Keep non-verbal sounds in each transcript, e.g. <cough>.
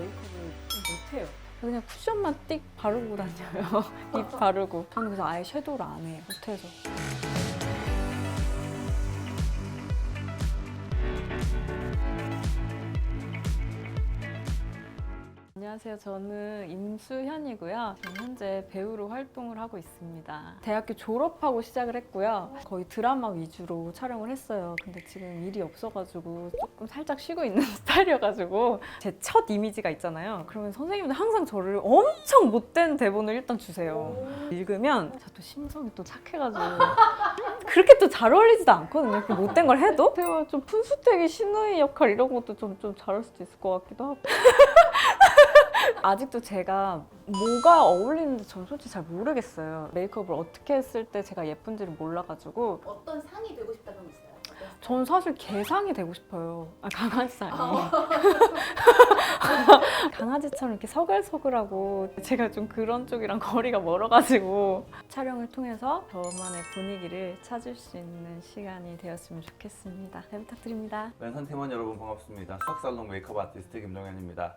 메이크업을 못해요. 그냥 쿠션만 띡 바르고 다녀요. <laughs> 립 바르고. 저는 그래서 아예 섀도우를 안 해요. 못해서. 안녕하세요. 저는 임수현이고요. 지금 현재 배우로 활동을 하고 있습니다. 대학교 졸업하고 시작을 했고요. 거의 드라마 위주로 촬영을 했어요. 근데 지금 일이 없어가지고 조금 살짝 쉬고 있는 <laughs> 스타일이어가지고 제 첫 이미지가 있잖아요. 그러면 선생님들 항상 저를 엄청 못된 대본을 일단 주세요. 읽으면 저또 심성이 또 착해가지고 <laughs> 그렇게 또 잘 어울리지도 않거든요. 그 못된 걸 해도 제가 좀 푼수태기 신우이 역할 이런 것도 좀 좀 잘할 수도 있을 것 같기도 하고. 아직도 제가 뭐가 어울리는지 전 솔직히 잘 모르겠어요. 메이크업을 어떻게 했을 때 제가 예쁜지를 몰라가지고 어떤 상이 되고 싶다 그런 거 있어요? 전 사실 개상이 되고 싶어요. 아, 강아지상이. <laughs> 강아지처럼 이렇게 서글서글하고 제가 좀 그런 쪽이랑 거리가 멀어가지고 촬영을 통해서 저만의 분위기를 찾을 수 있는 시간이 되었으면 좋겠습니다. 잘 부탁드립니다. 왼손 팀원 여러분 반갑습니다. 수학살롱 메이크업 아티스트 김동현입니다.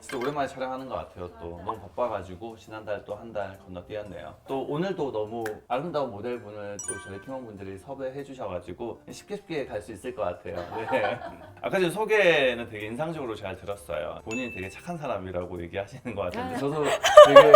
진짜 오랜만에 촬영하는 것 같아요. 또 너무 바빠가지고 지난달 또 한 달 건너뛰었네요. 또 오늘도 너무 아름다운 모델분을 또 저희 팀원분들이 섭외해 주셔가지고 쉽게 쉽게 갈 수 있을 것 같아요. 네. <laughs> 아까 전 소개는 되게 인상적으로 잘 들었어요. 본인이 되게 착한 사람이라고 얘기하시는 것 같은데 저도 되게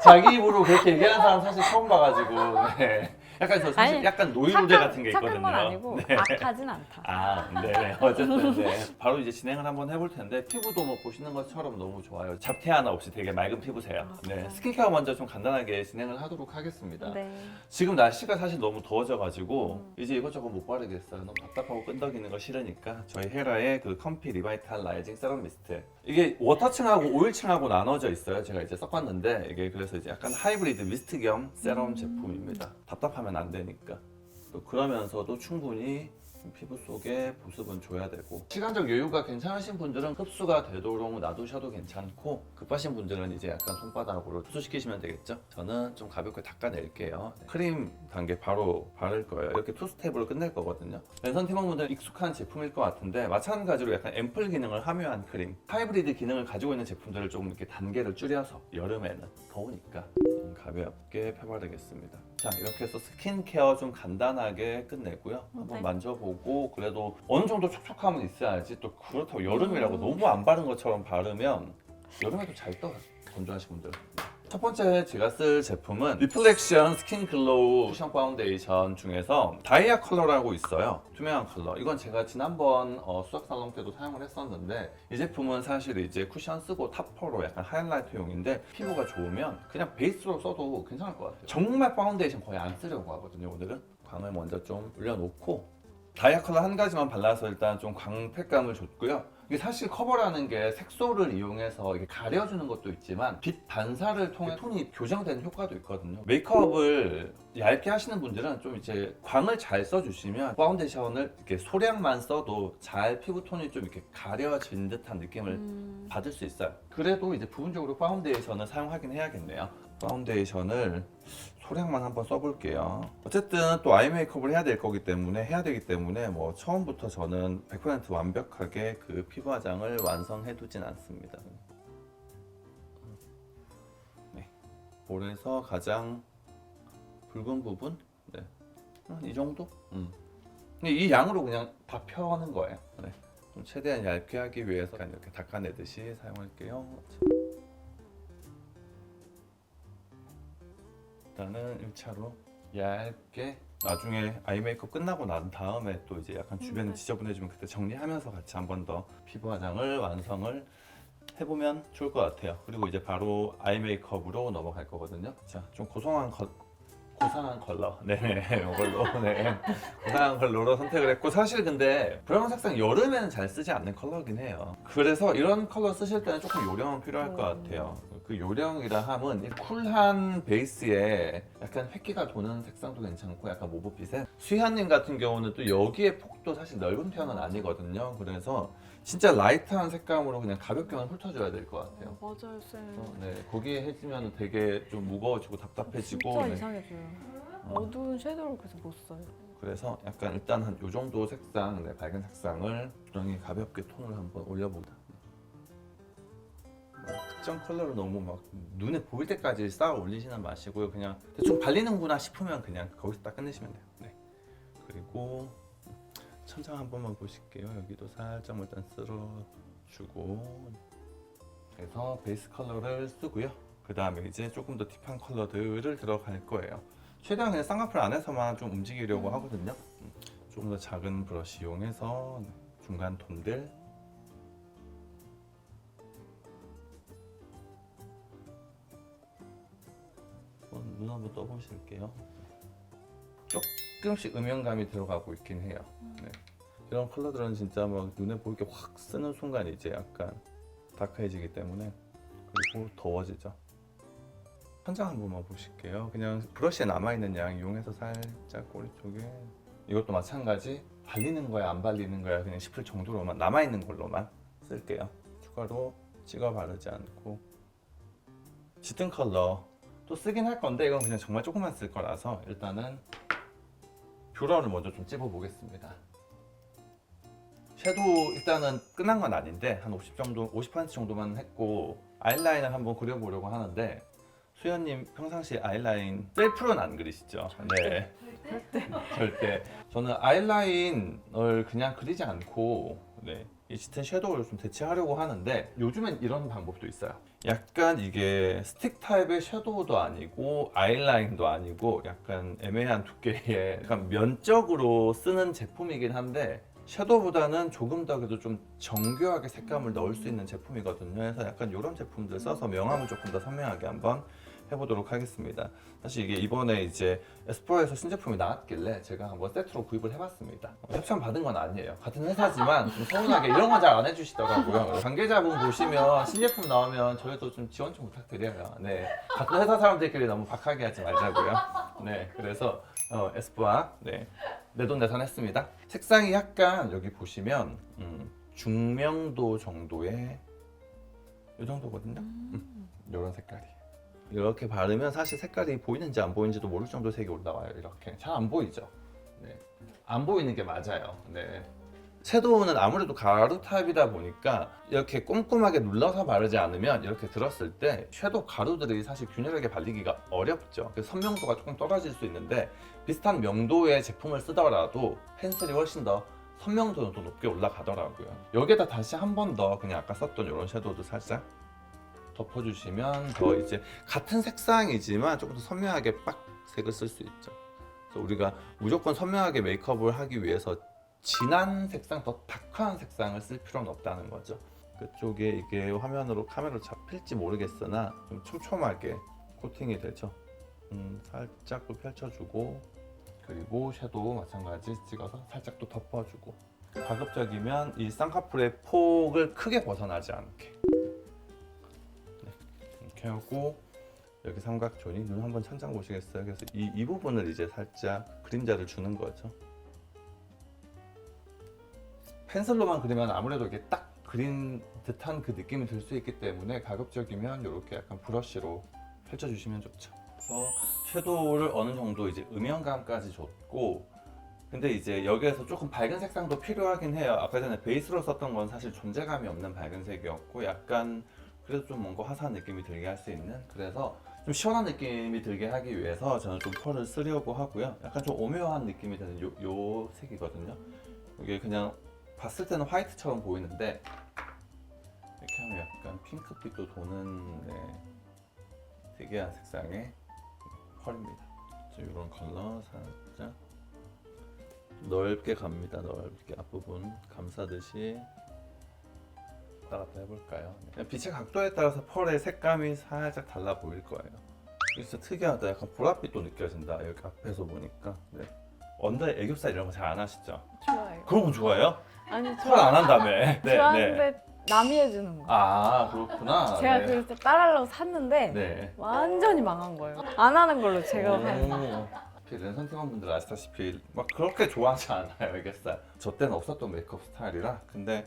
자기 입으로 그렇게 얘기하는 사람 사실 처음 봐가지고 네. 약간 저 사실 아니, 약간 노이로제 같은 게 있거든요. 착한 건 아니고 네. 악하진 않다. 아, 네. 어쨌든 네. <laughs> 바로 이제 진행을 한번 해볼 텐데 피부도 뭐 보시는 것처럼 너무 좋아요. 잡티 하나 없이 되게 맑은 피부세요. 아, 네. 스킨케어 먼저 좀 간단하게 진행을 하도록 하겠습니다. 네. 지금 날씨가 사실 너무 더워져가지고 음. 이제 이것저것 못 바르겠어요. 너무 답답하고 끈덕이는 거 싫으니까 저희 헤라의 그 컴피 리바이탈 라이징 세럼 미스트 이게 워터층하고 오일층하고 나눠져 있어요. 제가 이제 써봤는데 이게 그래서 이제 약간 하이브리드 미스트 겸 세럼 음. 제품입니다. 답답하면 안 되니까. 또 그러면서도 충분히 피부 속에 보습은 줘야 되고. 시간적 여유가 괜찮으신 분들은 흡수가 되도록 놔두셔도 괜찮고 급하신 분들은 이제 약간 손바닥으로 흡수시키시면 되겠죠? 저는 좀 가볍게 닦아낼게요. 크림 단계 바로 바를 거예요. 이렇게 투 스텝으로 끝낼 거거든요. 랜선 팀원분들 익숙한 제품일 것 같은데 마찬가지로 약간 앰플 기능을 함유한 크림 하이브리드 기능을 가지고 있는 제품들을 조금 이렇게 단계를 줄여서 여름에는 더우니까 좀 가볍게 펴바르겠습니다. 자 이렇게 해서 스킨케어 좀 간단하게 끝내고요. 한번 네. 만져보고 그래도 어느 정도 촉촉함은 있어야지 또 그렇다고 여름이라고 너무 안 바른 것처럼 바르면 여름에도 잘떠 건조하신 분들 첫 번째 제가 쓸 제품은 리플렉션 스킨 글로우 쿠션 파운데이션 중에서 다이아 컬러라고 있어요. 투명한 컬러. 이건 제가 지난번 어, 수학 살롱 때도 사용을 했었는데 이 제품은 사실 이제 쿠션 쓰고 타퍼로 약간 하이라이트용인데 피부가 좋으면 그냥 베이스로 써도 괜찮을 것 같아요. 정말 파운데이션 거의 안 쓰려고 하거든요 오늘은. 광을 먼저 좀 올려놓고 다이아 컬러 한 가지만 발라서 일단 좀 광택감을 줬고요. 이게 사실 커버라는 게 색소를 이용해서 이게 가려주는 것도 있지만 빛 반사를 통해 톤이 교정되는 효과도 있거든요. 메이크업을 얇게 하시는 분들은 좀 이제 광을 잘 써주시면 파운데이션을 이렇게 소량만 써도 잘 피부 톤이 좀 이렇게 가려진 듯한 느낌을 음, 받을 수 있어요. 그래도 이제 부분적으로 파운데이션을 사용하긴 해야겠네요. 파운데이션을 소량만 한번 써볼게요. 어쨌든 또 아이 메이크업을 해야 될 거기 때문에 해야 되기 때문에 뭐 처음부터 저는 100% 완벽하게 그 피부 화장을 완성해두진 않습니다. 네, 볼에서 가장 붉은 부분, 네, 한이 정도. 음. 이 양으로 그냥 다 펴는 거예요. 네. 좀 최대한 얇게 하기 위해서 이렇게 닦아내듯이 사용할게요. 일단은 1차로 얇게 나중에 아이 메이크업 끝나고 난 다음에 또 이제 약간 주변이 음. 지저분해지면 그때 정리하면서 같이 한 번 더 피부 화장을 완성을 해보면 좋을 것 같아요. 그리고 이제 바로 아이 메이크업으로 넘어갈 거거든요. 자, 좀 고소한 거, 고상한 컬러. 네, <laughs> 이걸로. 네. 고상한 컬러로 선택을 했고, 사실 근데 브라운 색상 여름에는 잘 쓰지 않는 컬러긴 해요. 그래서 이런 컬러 쓰실 때는 조금 요령은 필요할 것 음. 같아요. 그 요령이라 함은 이 쿨한 베이스에 약간 획기가 도는 색상도 괜찮고 약간 모브빛에 수현님 같은 경우는 또 여기에 폭도 사실 넓은 편은 아니거든요. 그래서 진짜 라이트한 색감으로 그냥 가볍게만 훑어줘야 될 것 같아요. 맞아요, 쌤. 어, 네, 거기에 해지면 되게 좀 무거워지고 답답해지고 진짜 네. 이상해져요. 어두운 섀도우를 그래서 못 써요. 그래서 약간 일단 한 요 정도 색상, 네, 밝은 색상을 주렁이 가볍게 톤을 한번 올려보자. 뭐 특정 컬러를 너무 막 눈에 보일 때까지 쌓아 올리지는 마시고요. 그냥 대충 발리는구나 싶으면 그냥 거기서 딱 끝내시면 돼요. 네. 그리고 천장 한 번만 보실게요. 여기도 살짝 일단 쓸어주고 그래서 베이스 컬러를 쓰고요. 그 다음에 이제 조금 더 딥한 컬러들을 들어갈 거예요. 최대한 그냥 쌍꺼풀 안에서만 좀 움직이려고 하거든요. 음, 조금 더 작은 브러쉬 이용해서 중간 톤들 한번 눈 한번 떠보실게요. 조금씩 음영감이 들어가고 있긴 해요. 네. 이런 컬러들은 진짜 막 눈에 보이게 확 쓰는 순간 이제 약간 다크해지기 때문에 그리고 더워지죠. 천장 한 번만 보실게요. 그냥 브러쉬에 남아있는 양 이용해서 살짝 꼬리 쪽에 이것도 마찬가지 발리는 거야 안 발리는 거야 그냥 싶을 정도로만 남아있는 걸로만 쓸게요. 추가로 찍어 바르지 않고 짙은 컬러 또 쓰긴 할 건데 이건 그냥 정말 조금만 쓸 거라서 일단은 뷰러를 먼저 좀 찝어 보겠습니다. 섀도우 일단은 끝난 건 아닌데 한 50 정도, 50% 정도만 했고 아이라인을 한번 그려보려고 하는데 수현님 평상시 아이라인 셀프로는 안 그리시죠? 네, <laughs> 절대. 저는 아이라인을 그냥 그리지 않고 네, 이 짙은 섀도우를 좀 대체하려고 하는데 요즘엔 이런 방법도 있어요. 약간 이게 스틱 타입의 섀도우도 아니고 아이라인도 아니고 약간 애매한 두께의 <laughs> 약간 면적으로 쓰는 제품이긴 한데 섀도우보다는 조금 더 그래도 좀 정교하게 색감을 넣을 수 있는 제품이거든요. 그래서 약간 이런 제품들 써서 명암을 조금 더 선명하게 한번 해보도록 하겠습니다. 사실 이게 이번에 이제 에스쁘아에서 신제품이 나왔길래 제가 한번 세트로 구입을 해봤습니다. 어, 협찬 받은 건 아니에요. 같은 회사지만 좀 서운하게 이런 건 잘 안 해주시더라고요. 관계자분 보시면 신제품 나오면 저희도 좀 지원 좀 부탁드려요. 네, 같은 회사 사람들끼리 너무 박하게 하지 말자고요. 네, 그래서 어, 에스쁘아 네. 내돈내산했습니다. 색상이 약간 여기 보시면 음, 중명도 정도의 이 정도거든요. 음, 이런 색깔이. 이렇게 바르면 사실 색깔이 보이는지 안 보이는지도 모를 정도 색이 올라와요. 이렇게 잘 안 보이죠. 네, 안 보이는 게 맞아요. 네. 섀도우는 아무래도 가루 타입이다 보니까 이렇게 꼼꼼하게 눌러서 바르지 않으면 이렇게 들었을 때 섀도우 가루들이 사실 균일하게 발리기가 어렵죠. 그래서 선명도가 조금 떨어질 수 있는데 비슷한 명도의 제품을 쓰더라도 펜슬이 훨씬 더 선명도는 더 높게 올라가더라고요. 여기에다 다시 한 번 더 그냥 아까 썼던 이런 섀도우도 살짝 덮어주시면 더 이제 같은 색상이지만 조금 더 선명하게 빡 색을 쓸 수 있죠. 그래서 우리가 무조건 선명하게 메이크업을 하기 위해서 진한 색상, 더 다크한 색상을 쓸 필요는 없다는 거죠. 그쪽에 이게 화면으로 카메라로 잡힐지 모르겠으나 좀 촘촘하게 코팅이 되죠. 음, 살짝 또 펼쳐주고 그리고 섀도우 마찬가지 찍어서 살짝 또 덮어주고 가급적이면 이 쌍꺼풀의 폭을 크게 벗어나지 않게 네, 이렇게 하고 여기 삼각존이 눈 한번 천장 보시겠어요? 그래서 이, 이 부분을 이제 살짝 그림자를 주는 거죠. 펜슬로만 그리면 아무래도 이게 딱 그린 듯한 그 느낌이 들 수 있기 때문에 가급적이면 이렇게 약간 브러쉬로 펼쳐주시면 좋죠. 그래서 섀도우를 어느 정도 이제 음영감까지 줬고 근데 이제 여기에서 조금 밝은 색상도 필요하긴 해요. 아까 전에 베이스로 썼던 건 사실 존재감이 없는 밝은 색이었고 약간 그래도 좀 뭔가 화사한 느낌이 들게 할 수 있는 그래서 좀 시원한 느낌이 들게 하기 위해서 저는 좀 펄을 쓰려고 하고요. 약간 좀 오묘한 느낌이 드는 요, 요 색이거든요. 이게 그냥 봤을 때는 화이트처럼 보이는데 이렇게 하면 약간 핑크빛도 도는 네, 특이한 색상의 펄입니다. 이런 컬러 살짝 넓게 갑니다. 넓게 앞부분 감싸듯이 왔다 갔다 해볼까요? 네. 빛의 각도에 따라서 펄의 색감이 살짝 달라 보일 거예요. 진짜 특이하다. 약간 보랏빛도 느껴진다. 여기 앞에서 보니까. 네. 언더에 애교살 이런 거 잘 안 하시죠? 좋아요. 그런 거 좋아해요? 아니 펄안 한다며. 네, <laughs> 좋아하는데 남이 해주는 거. 아 그렇구나. 제가 네. 그래서 따라하려고 샀는데 네. 완전히 망한 거예요. 안 하는 걸로 제가 한. 오. 렌선 팀원분들 아시다시피 막 그렇게 좋아하지 않아요 애교살. 저 때는 없었던 메이크업 스타일이라 근데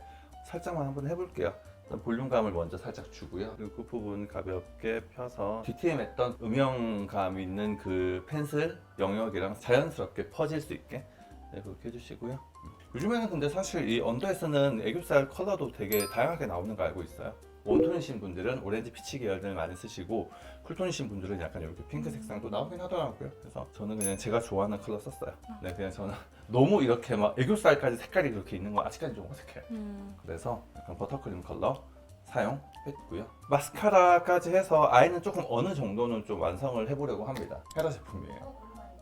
살짝만 한번 해볼게요. 볼륨감을 먼저 살짝 주고요. 그리고 그 부분 가볍게 펴서 DTM 했던 음영감 있는 그 펜슬 영역이랑 자연스럽게 퍼질 수 있게 네, 그렇게 해주시고요. 음. 요즘에는 근데 사실 이 언더에 쓰는 애교살 컬러도 되게 다양하게 나오는 거 알고 있어요. 웜톤이신 분들은 오렌지 피치 계열을 많이 쓰시고 쿨톤이신 분들은 약간 이렇게 핑크 색상도 나오긴 하더라고요. 그래서 저는 그냥 제가 좋아하는 컬러 썼어요. 네, 그냥 저는 <laughs> 너무 이렇게 막 애교살까지 색깔이 그렇게 있는 거 아직까지 좀 어색해요. 음. 그래서 약간 버터크림 컬러 사용했고요. 마스카라까지 해서 아이는 조금 어느 정도는 좀 완성을 해보려고 합니다. 헤라 제품이에요.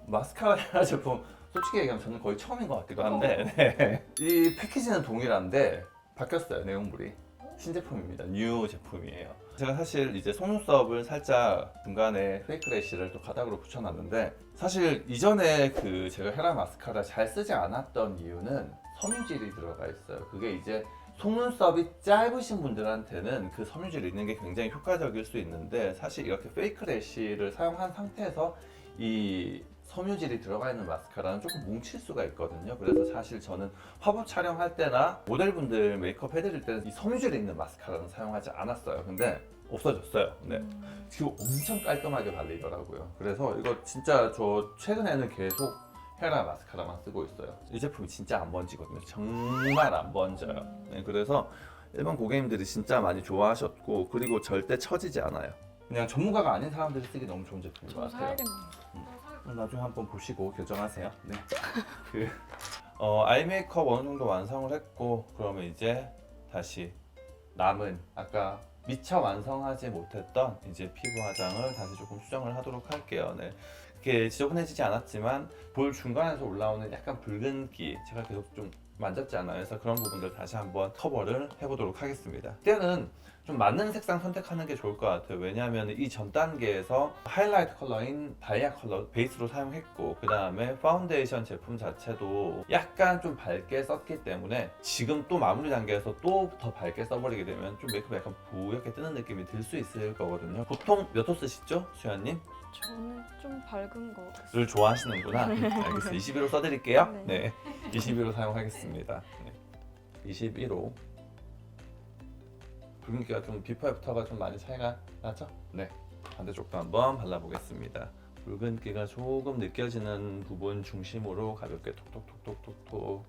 마스카라 <laughs> 헤라 제품 솔직히 얘기하면 저는 거의 처음인 것 같기도 한데 네. 이 패키지는 동일한데 바뀌었어요 내용물이 신제품입니다. 뉴 제품이에요. 제가 사실 이제 속눈썹을 살짝 중간에 페이크 래쉬를 또 가닥으로 붙여놨는데 사실 이전에 그 제가 헤라 마스카라 잘 쓰지 않았던 이유는 섬유질이 들어가 있어요. 그게 이제 속눈썹이 짧으신 분들한테는 그 섬유질이 있는 게 굉장히 효과적일 수 있는데 사실 이렇게 페이크 래쉬를 사용한 상태에서 이 섬유질이 들어가 있는 마스카라는 조금 뭉칠 수가 있거든요. 그래서 사실 저는 화보 촬영할 때나 모델분들 메이크업 해드릴 때는 이 섬유질이 있는 마스카라는 사용하지 않았어요. 근데 없어졌어요. 네. 음. 지금 엄청 깔끔하게 발리더라고요. 그래서 이거 진짜 저 최근에는 계속 헤라 마스카라만 쓰고 있어요. 이 제품이 진짜 안 번지거든요. 정말 안 번져요. 네, 그래서 일반 고객님들이 진짜 많이 좋아하셨고 그리고 절대 처지지 않아요. 그냥 전문가가 아닌 사람들이 쓰기 너무 좋은 제품인 것저 같아요. 사야겠네요. 나중에 한번 보시고 결정하세요. 네. <laughs> 그 어, 아이 메이크업 어느 정도 완성을 했고 그러면 이제 다시 남은 아까 미처 완성하지 못했던 이제 피부 화장을 다시 조금 수정을 하도록 할게요. 네. 이게 지저분해지지 않았지만 볼 중간에서 올라오는 약간 붉은기 제가 계속 좀 만졌지 않아요. 그래서 그런 부분들 다시 한번 커버를 해보도록 하겠습니다. 때는 좀 맞는 색상 선택하는 게 좋을 것 같아요. 왜냐하면 이 전 단계에서 하이라이트 컬러인 다이아 컬러 베이스로 사용했고 그 다음에 파운데이션 제품 자체도 약간 좀 밝게 썼기 때문에 지금 또 마무리 단계에서 또 더 밝게 써버리게 되면 좀 메이크업 약간 부옇게 뜨는 느낌이 들 수 있을 거거든요. 보통 몇 호 쓰시죠, 수현님? 저는 좀 밝은 거. 를 좋아하시는구나. 알겠어요. 21호 써드릴게요. 네. 네. 21호 사용하겠습니다. 네. 21호. 붉은기가 좀 비포 애프터가 좀 많이 차이가 나죠? 네. 반대쪽도 한번 발라보겠습니다. 붉은기가 조금 느껴지는 부분 중심으로 가볍게 톡톡톡톡톡톡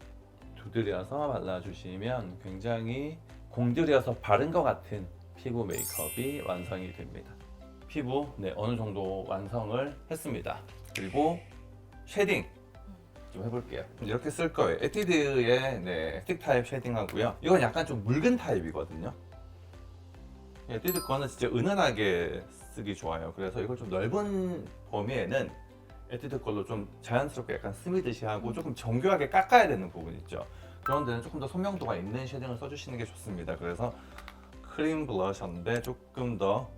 두드려서 발라주시면 굉장히 공들여서 바른 것 같은 피부 메이크업이 완성이 됩니다. 피부 네 어느 정도 완성을 했습니다. 그리고 쉐딩 좀 해볼게요. 이렇게 쓸 거예요. 에뛰드의 네, 스틱 타입 쉐딩하고요. 이건 약간 좀 묽은 타입이거든요. 에뛰드 거는 진짜 은은하게 쓰기 좋아요. 그래서 이걸 좀 넓은 범위에는 에뛰드 걸로 좀 자연스럽게 약간 스미듯이 하고 조금 정교하게 깎아야 되는 부분 있죠. 그런 데는 조금 더 선명도가 있는 쉐딩을 써주시는 게 좋습니다. 그래서 크림 블러셔인데 조금 더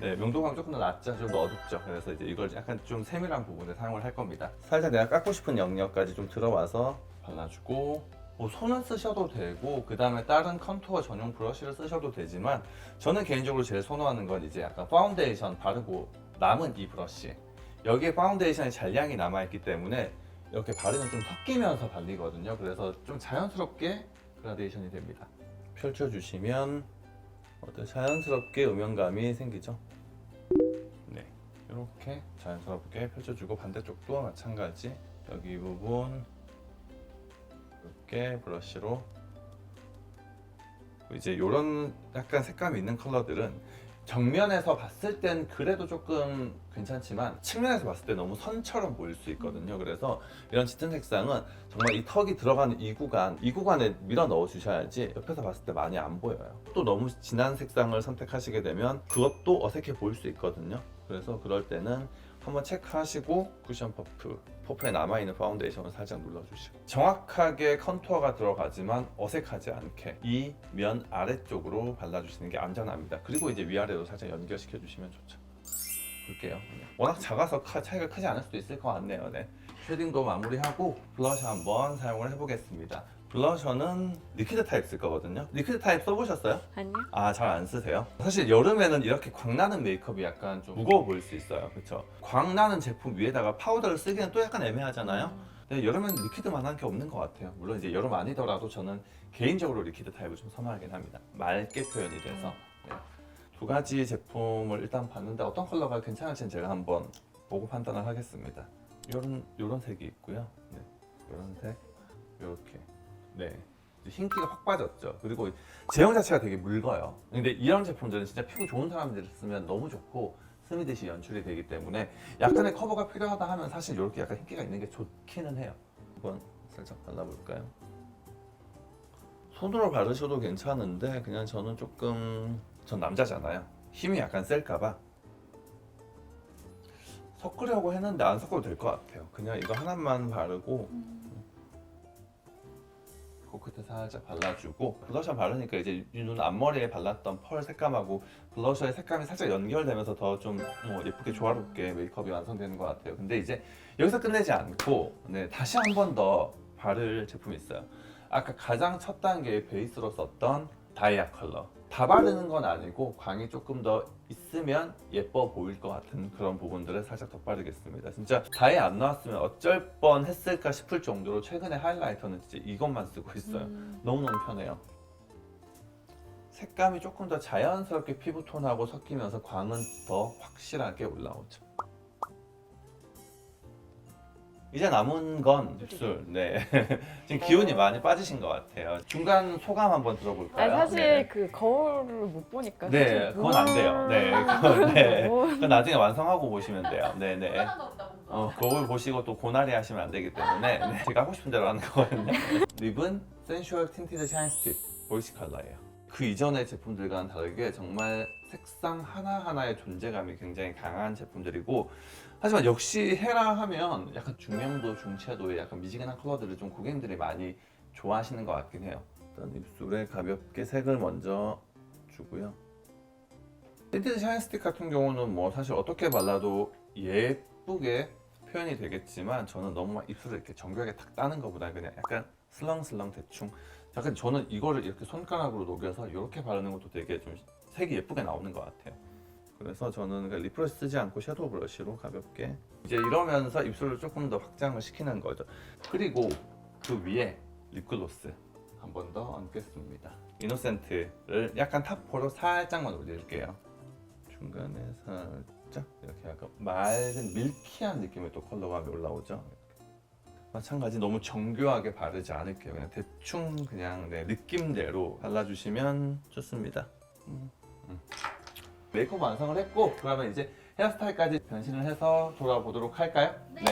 네, 명도감 조금 더 낮죠, 좀 더 어둡죠. 그래서 이제 이걸 약간 좀 세밀한 부분에 사용을 할 겁니다. 살짝 내가 깎고 싶은 영역까지 좀 들어와서 발라주고 뭐 손은 쓰셔도 되고 그 다음에 다른 컨투어 전용 브러쉬를 쓰셔도 되지만 저는 개인적으로 제일 선호하는 건 이제 약간 파운데이션 바르고 남은 이 브러쉬 여기에 파운데이션의 잔량이 남아있기 때문에 이렇게 바르면 좀 섞이면서 발리거든요. 그래서 좀 자연스럽게 그라데이션이 됩니다. 펼쳐주시면 어떤 자연스럽게 음영감이 생기죠. 네, 이렇게 자연스럽게 펼쳐주고 반대쪽도 마찬가지. 여기 이 부분 이렇게 브러쉬로 이제 이런 약간 색감이 있는 컬러들은 정면에서 봤을 땐 그래도 조금 괜찮지만 측면에서 봤을 때 너무 선처럼 보일 수 있거든요. 그래서 이런 짙은 색상은 정말 이 턱이 들어가는 이 구간, 이 구간에 밀어 넣어 주셔야지 옆에서 봤을 때 많이 안 보여요. 또 너무 진한 색상을 선택하시게 되면 그것도 어색해 보일 수 있거든요. 그래서 그럴 때는 한번 체크하시고 쿠션 퍼프, 퍼프에 남아있는 파운데이션을 살짝 눌러주시고 정확하게 컨투어가 들어가지만 어색하지 않게 이 면 아래쪽으로 발라주시는 게 안전합니다. 그리고 이제 위아래로 살짝 연결시켜 주시면 좋죠. 볼게요. 네. 워낙 작아서 카- 차이가 크지 않을 수도 있을 것 같네요. 네. 쉐딩도 마무리하고 블러셔 한번 사용을 해보겠습니다. 블러셔는 리퀴드 타입 쓸 거거든요. 리퀴드 타입 써보셨어요? 아니요? 아, 잘 안 쓰세요? 사실 여름에는 이렇게 광나는 메이크업이 약간 좀 무거워 보일 수 있어요. 그렇죠? 광나는 제품 위에다가 파우더를 쓰기는 또 약간 애매하잖아요. 근데 여름에는 리퀴드만 한 게 없는 것 같아요. 물론 이제 여름 아니더라도 저는 개인적으로 리퀴드 타입을 좀 선호하긴 합니다. 맑게 표현이 돼서 네. 두 가지 제품을 일단 봤는데 어떤 컬러가 괜찮을지는 제가 한번 보고 판단을 하겠습니다. 이런 이런 색이 있고요. 네. 이런 색 이렇게 네 흰기가 확 빠졌죠. 그리고 제형 자체가 되게 묽어요. 근데 이런 제품들은 진짜 피부 좋은 사람들이 쓰면 너무 좋고 스미듯이 연출이 되기 때문에 약간의 커버가 필요하다 하면 사실 이렇게 약간 흰기가 있는 게 좋기는 해요. 한번 살짝 발라볼까요? 손으로 바르셔도 괜찮은데 그냥 저는 조금 전 남자잖아요. 힘이 약간 셀까봐 섞으려고 했는데 안 섞어도 될 것 같아요. 그냥 이거 하나만 바르고 코끝에 살짝 발라주고 블러셔 바르니까 이제 눈 앞머리에 발랐던 펄 색감하고 블러셔의 색감이 살짝 연결되면서 더 좀 예쁘게 조화롭게 메이크업이 완성되는 것 같아요. 근데 이제 여기서 끝내지 않고 네, 다시 한 번 더 바를 제품이 있어요. 아까 가장 첫 단계의 베이스로 썼던 다이아 컬러. 다 바르는 건 아니고 광이 조금 더 있으면 예뻐 보일 것 같은 그런 부분들을 살짝 덧바르겠습니다. 진짜 다이아 안 나왔으면 어쩔 뻔 했을까 싶을 정도로 최근에 하이라이터는 진짜 이것만 쓰고 있어요. 음. 너무너무 편해요. 색감이 조금 더 자연스럽게 피부톤하고 섞이면서 광은 더 확실하게 올라오죠. 이제 남은 건 입술. 네. <laughs> 지금 기운이 많이 빠지신 것 같아요. 중간 소감 한번 들어볼까요? 아니 사실 네. 그 거울을 못 보니까 네, 사실 그건 안 돼요. 뭘- 네, 그건, 네. 뭘- 그건 나중에 완성하고 보시면 돼요. 네, 네. 어, 거울 보시고 또 고나리 하시면 안 되기 때문에 네, 제가 하고 싶은 대로 하는 거거든요. 립은 센슈얼 틴티드 샤인 스틱 보이시 컬러예요. 그 이전의 제품들과는 다르게 정말 색상 하나하나의 존재감이 굉장히 강한 제품들이고 하지만 역시 헤라 하면 약간 중명도 중채도의 약간 미지근한 컬러들을 좀 고객님들이 많이 좋아하시는 것 같긴 해요. 일단 입술에 가볍게 색을 먼저 주고요. 틴티드 샤인 스틱 같은 경우는 뭐 사실 어떻게 발라도 예쁘게 표현이 되겠지만 저는 너무 막 입술을 이렇게 정교하게 탁 따는 것보다 그냥 약간 슬렁슬렁 대충 약간 저는 이거를 이렇게 손가락으로 녹여서 이렇게 바르는 것도 되게 좀 색이 예쁘게 나오는 것 같아요. 그래서 저는 브러쉬 쓰지 않고 섀도우 브러쉬로 가볍게 이제 이러면서 입술을 조금 더 확장을 시키는 거죠. 그리고 그 위에 립글로스 한 번 더 얹겠습니다. 이노센트를 약간 탑포로 살짝만 올릴게요. 중간에 살짝 이렇게 약간 맑은 밀키한 느낌의 또 컬러감이 올라오죠. 마찬가지 너무 정교하게 바르지 않을게요. 그냥 대충 그냥 네, 느낌대로 발라주시면 좋습니다. 음, 음. 메이크업 완성을 했고 그러면 이제 헤어스타일까지 변신을 해서 돌아보도록 할까요? 네.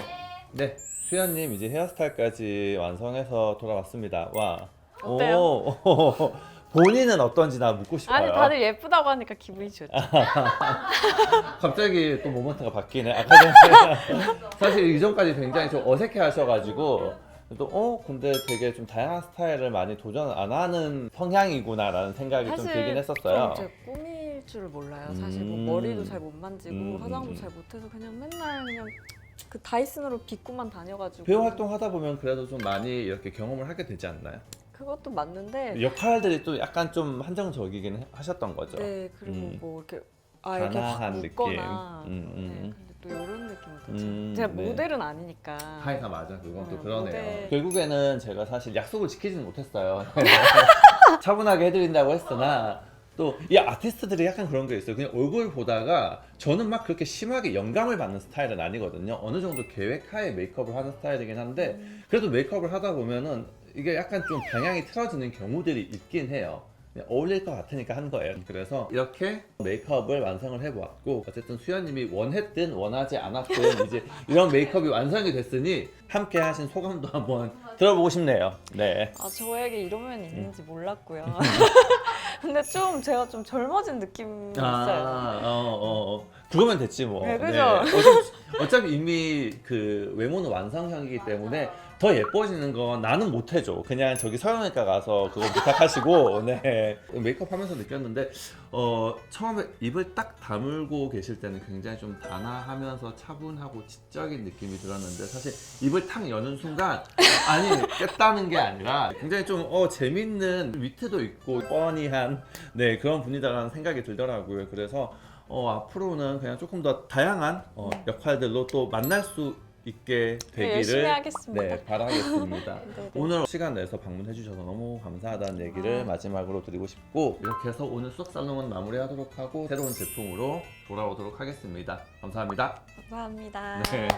네. 수연님 이제 헤어스타일까지 완성해서 돌아왔습니다. 와. 어때요? 오, <laughs> 본인은 어떤지 나 묻고 싶어요. 아니 다들 예쁘다고 하니까 기분이 좋죠. <laughs> 갑자기 또 모먼트가 바뀌네. 아까 전에 <laughs> 사실 이전까지 굉장히 좀 어색해 하셔가지고 또 어 근데 되게 좀 다양한 스타일을 많이 도전 안 하는 성향이구나라는 생각이 좀 들긴 했었어요. 좀 제가 꾸밀 줄을 몰라요. 사실 음. 뭐 머리도 잘 못 만지고 음, 화장도 음. 잘 못해서 그냥 맨날 그냥 그 다이슨으로 빗고만 다녀가지고 배우 활동하다 보면 그래도 좀 많이 이렇게 경험을 하게 되지 않나요? 그것도 맞는데 역할들이 또 약간 좀 한정적이긴 해- 하셨던 거죠. 네 그리고 음. 뭐 이렇게 아 이렇게 확 단아한 묶거나 느낌. 음, 음. 네, 근데 또 이런 느낌은 괜찮아요. 음, 제가 네. 모델은 아니니까 하이가 맞아. 그건 또 음, 그러네요. 모델. 결국에는 제가 사실 약속을 지키지는 못했어요. <laughs> 차분하게 해드린다고 했으나 또 이 아티스트들이 약간 그런 게 있어요. 그냥 얼굴 보다가 저는 막 그렇게 심하게 영감을 받는 스타일은 아니거든요. 어느 정도 계획하에 메이크업을 하는 스타일이긴 한데 그래도 메이크업을 하다 보면은 이게 약간 좀 방향이 틀어지는 경우들이 있긴 해요. 어울릴 것 같으니까 한 거예요. 그래서 이렇게 메이크업을 완성을 해보았고 어쨌든 수연님이 원했든 원하지 않았든 <laughs> 이제 이런 메이크업이 완성이 됐으니 함께 하신 소감도 한번 들어보고 싶네요. 네. 아 저에게 이런 면이 있는지 몰랐고요. <laughs> 근데 좀 제가 좀 젊어진 느낌이 있어요. 아, 어, 어, 어. 그거면 됐지 뭐. 네, 그죠? 어차피, 어차피 이미 그 외모는 완성형이기 때문에 더 예뻐지는 건 나는 못 해줘. 그냥 저기 서영외과 가서 그거 부탁하시고, <laughs> 네. 메이크업 하면서 느꼈는데, 어, 처음에 입을 딱 다물고 계실 때는 굉장히 좀 단아하면서 차분하고 지적인 느낌이 들었는데, 사실 입을 탁 여는 순간, <laughs> 아니, 깼다는 게 아니라 굉장히 좀, 어, 재밌는 위트도 있고, 뻔히한, 네, 그런 분위기라는 생각이 들더라고요. 그래서, 어, 앞으로는 그냥 조금 더 다양한 어, 역할들로 또 만날 수 있게 네, 열심히 되기를 하겠습니다. 네, 바라겠습니다. <laughs> 네, 네. 오늘 시간 내서 방문해 주셔서 너무 감사하다는 얘기를 아. 마지막으로 드리고 싶고 이렇게 해서 오늘 수업 살롱은 마무리하도록 하고 새로운 제품으로 돌아오도록 하겠습니다. 감사합니다. 감사합니다. 네.